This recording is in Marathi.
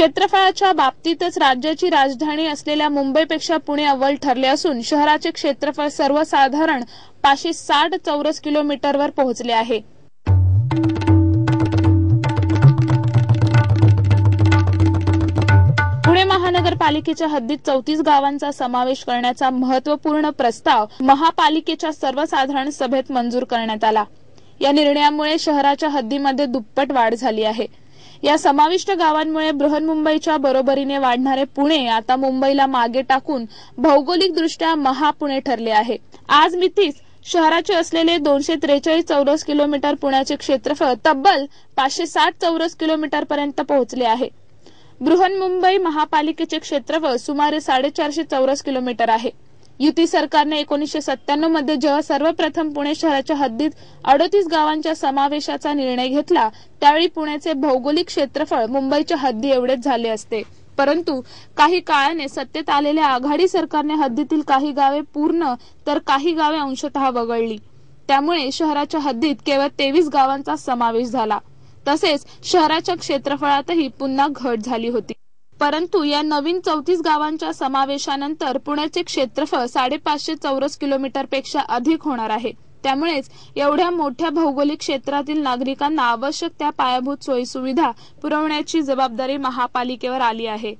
क्षेत्रफळाच्या बाबतीतच राज्याची राजधानी असलेल्या मुंबईपेक्षा पुणे अव्वल ठरले असून शहराचे क्षेत्रफळ सर्वसाधारण पाचशे साठ चौरस किलोमीटरवर पोहोचले आहे. पुणे महानगरपालिकेच्या हद्दीत चौतीस गावांचा समावेश करण्याचा महत्त्वपूर्ण प्रस्ताव महापालिकेच्या सर्वसाधारण सभेत मंजूर करण्यात आला. या निर्णयामुळे शहराच्या हद्दीमध्ये दुप्पट वाढ झाली आहे. या समाविष्ट गावांमुळे बृहन्मुंबईच्या बरोबरीने वाढणारे पुणे आता मुंबईला मागे टाकून भौगोलिकदृष्ट्या महापुणे ठरले आहे. आज मितीस शहराचे असलेले दोनशे त्रेचाळीस चौरस किलोमीटर पुण्याचे क्षेत्रफळ तब्बल पाचशे साठ चौरस किलोमीटर पर्यंत पोहोचले आहे. बृहन्मुंबई महापालिकेचे क्षेत्रफळ सुमारे साडेचारशे चौरस किलोमीटर आहे. युती सरकारने एकोणीसशे सत्त्याण्णवमध्ये जेव्हा सर्वप्रथम पुणे शहराच्या हद्दीत अडतीस गावांच्या समावेशाचा निर्णय घेतला त्यावेळी पुण्याचे भौगोलिक क्षेत्रफळ मुंबईच्या हद्दी एवढेच झाले असते. परंतु काही काळाने सत्तेत आलेल्या आघाडी सरकारने हद्दीतील काही गावे पूर्ण तर काही गावे अंशतः वगळली. त्यामुळे शहराच्या हद्दीत केवळ तेवीस गावांचा समावेश झाला. तसेच शहराच्या क्षेत्रफळातही पुन्हा घट झाली होती. परंतु या नवीन चौतीस गावांच्या समावेशानंतर पुण्याचे क्षेत्रफळ साडेपाचशे चौरस किलोमीटरपेक्षा अधिक होणार आहे. त्यामुळेच एवढ्या मोठ्या भौगोलिक क्षेत्रातील नागरिकांना आवश्यक त्या पायाभूत सोयीसुविधा पुरवण्याची जबाबदारी महापालिकेवर आली आहे.